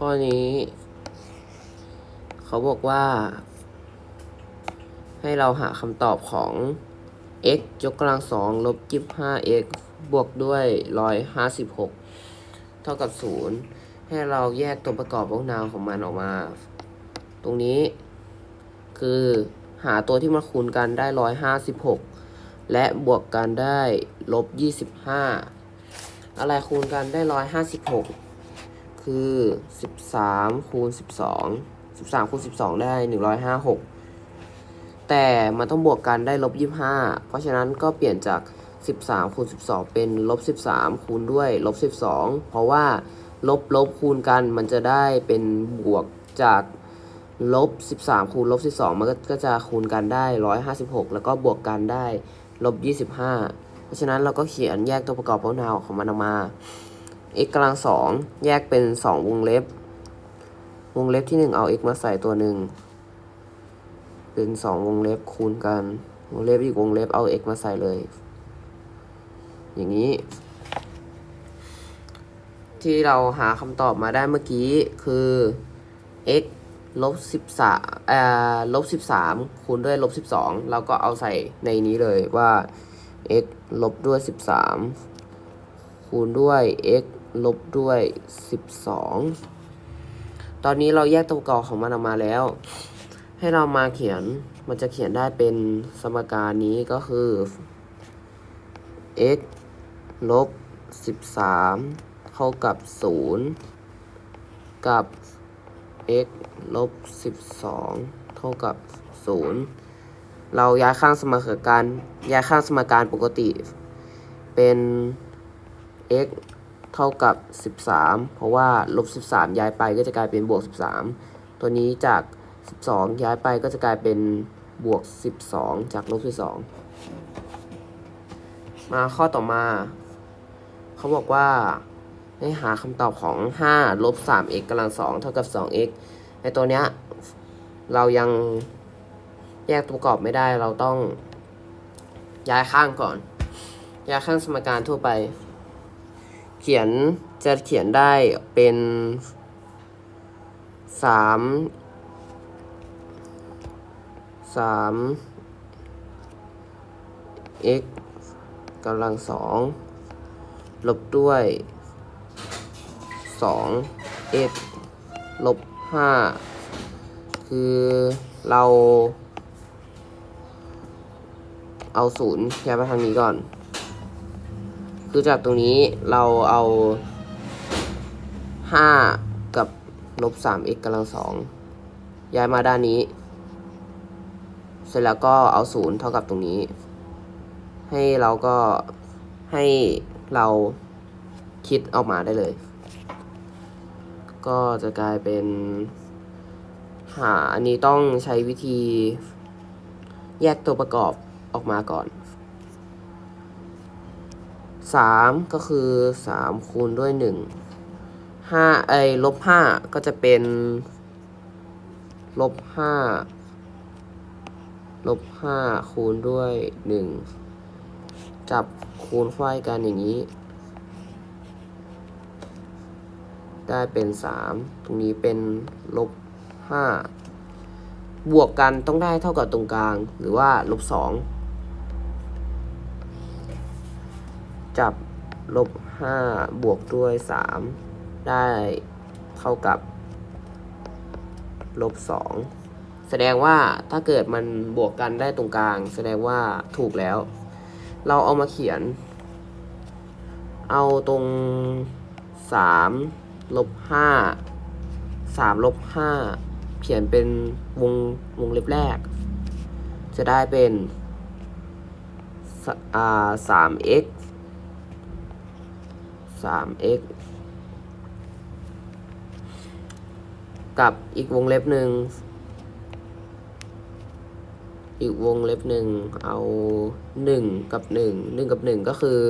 ข้อนี้ เขาบอกว่า ให้เราหาคำตอบของ x ยกกำลังสองลบยี่ห้า x บวกด้วยร้อยห้าสิบหกเท่ากับศูนย์ให้เราแยกตัวประกอบพวกนามของมันออกมา ตรงนี้คือหาตัวที่มาคูณกันได้ร้อยห้าสิบหกและบวกกันได้ลบยี่สิบห้าอะไรคูณกันได้ร้อยห้าสิบหก คือสิบสามคูณสิบสองสิบสามคูณสิบสองได้หนึ่งร้อยห้าหกแต่มันต้องบวกกันได้ลบยี่ห้าเพราะฉะนั้นก็เปลี่ยนจากสิบสามคูณสิบสองเป็นลบสิบสามคูณด้วยลบสิบสองเพราะว่าลบลบคูณกันมันจะได้เป็นบวกจากลบ 13 คูณลบ 12 มันก็ก็จะคูณกันได้ 156 แล้วก็บวกกันได้ลบ 25 เพราะฉะนั้นเราก็เขียนแยกตัวประกอบพวกนามของมันออกมา x กำลังสองแยกเป็น2วงเล็บ วงเล็บที่1เอา x มาใส่ตัวหนึ่งเป็น2วงเล็บคูณกัน วงเล็บอีกวงเล็บเอา x มาใส่เลย อย่างนี้ ที่เราหาคำตอบมาได้เมื่อกี้คือ x ลบสิบสามเอ่อลบสิบสามคูณด้วยลบสิบสองเราก็เอาใส่ในนี้เลยว่า x ลบด้วยสิบสามคูณด้วย x ลบด้วยสิบสองตอนนี้เราแยกตัวประกอบของมันออกมาแล้ว ให้เรามาเขียนมันจะเขียนได้เป็นสมการนี้ก็คือ x ลบสิบสามเท่ากับศูนย์กับ x ลบสิบสองเท่ากับศูนย์เราย้ายข้างสมการย้ายข้างสมการปกติ เป็น x เท่ากับ 13 เพราะว่าลบ 13 ย้ายไปก็จะกลายเป็นบวก 13 ตัวนี้จาก 12 ย้ายไปก็จะกลายเป็นบวก 12 จากลบ 12 มาข้อต่อมา เขาบอกว่าให้หาคำตอบของ 5 ลบ 3x กำลัง 2 เท่ากับ 2x ในตัวเนี้ยเรายังแยกตัวประกอบไม่ได้เราต้องย้ายข้างก่อน ย้ายข้างสมการทั่วไป เขียนจะเขียนได้เป็นสามสาม x กำลังสองลบด้วยสอง x ลบห้าคือเราเอาศูนย์ย้ายมาทางนี้ก่อน คือจากตรงนี้เราเอาห้ากับลบสาม x กำลังสองย้ายมาด้านนี้ เสร็จแล้วก็เอาศูนย์เท่ากับตรงนี้ ให้เราก็ให้เราคิดออกมาได้เลย ก็จะกลายเป็นหาอันนี้ต้องใช้วิธีแยกตัวประกอบออกมาก่อน สามก็คือสามคูณด้วยหนึ่งห้าไอ้ลบห้าก็จะเป็นลบห้าลบห้าคูณด้วยหนึ่งจับคูณไขว้กันอย่างนี้ ได้เป็นสามตรงนี้เป็นลบห้าบวกกันต้องได้เท่ากับตรงกลาง หรือว่าลบสอง จับลบห้าบวกด้วยสามได้เท่ากับลบสองแสดงว่าถ้าเกิดมันบวกกันได้ตรงกลาง แสดงว่าถูกแล้ว เราเอามาเขียน เอาตรงสามลบห้าสามลบห้าเขียนเป็นวงวงเล็บแรก จะได้เป็นส อ่าสาม x สาม x กับอีกวงเล็บหนึ่ง อีกวงเล็บหนึ่งเอาหนึ่งกับหนึ่งหนึ่งกับหนึ่งก็คือ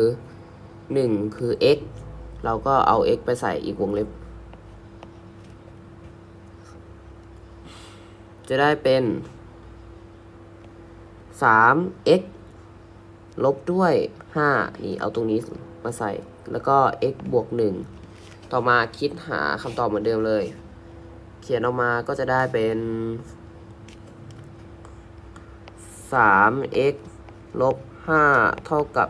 หนึ่งคือ x เราก็เอา x ไปใส่อีกวงเล็บ จะได้เป็นสาม x ลบด้วยห้านี่เอาตรงนี้มาใส่ แล้วก็ x บวกหนึ่งต่อมาคิดหาคำตอบเหมือนเดิมเลย เขียนออกมาก็จะได้เป็น 3x ลบ 5 เท่ากับ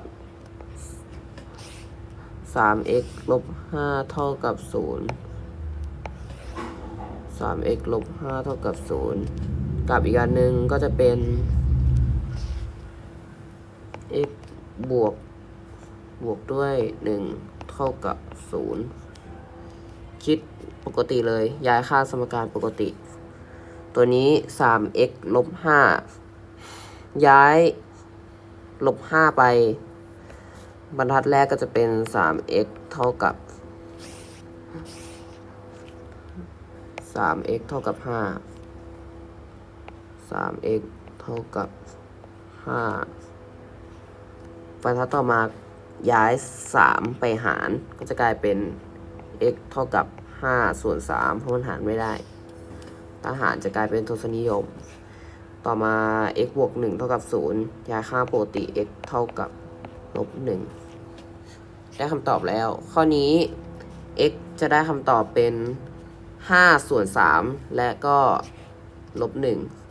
3x ลบ 5 เท่ากับ 0 3x ลบ 5 เท่ากับ 0 กับอีกอันหนึ่งก็จะเป็น x บวก บวกด้วย 1 เท่ากับ 0 คิดปกติเลย ย้ายค่าสมการปกติ ตัวนี้ 3x ลบ 5 ย้าย ลบ 5 ไป บรรทัดแรกก็จะเป็น 3x เท่ากับ 3x เท่ากับ 5 3x เท่ากับ 5 บรรทัดต่อมา ย้าย 3 ไปหารก็จะกลายเป็น x เท่ากับ 5 ส่วน 3 เพราะมันหารไม่ได้ ถ้าหารจะกลายเป็นทศนิยม ต่อมา x บวก 1 เท่ากับ 0 ย้ายค่าปกติ x เท่ากับลบ 1 ได้คำตอบแล้ว ข้อนี้ x จะได้คำตอบเป็น 5 ส่วน 3 และก็ลบ 1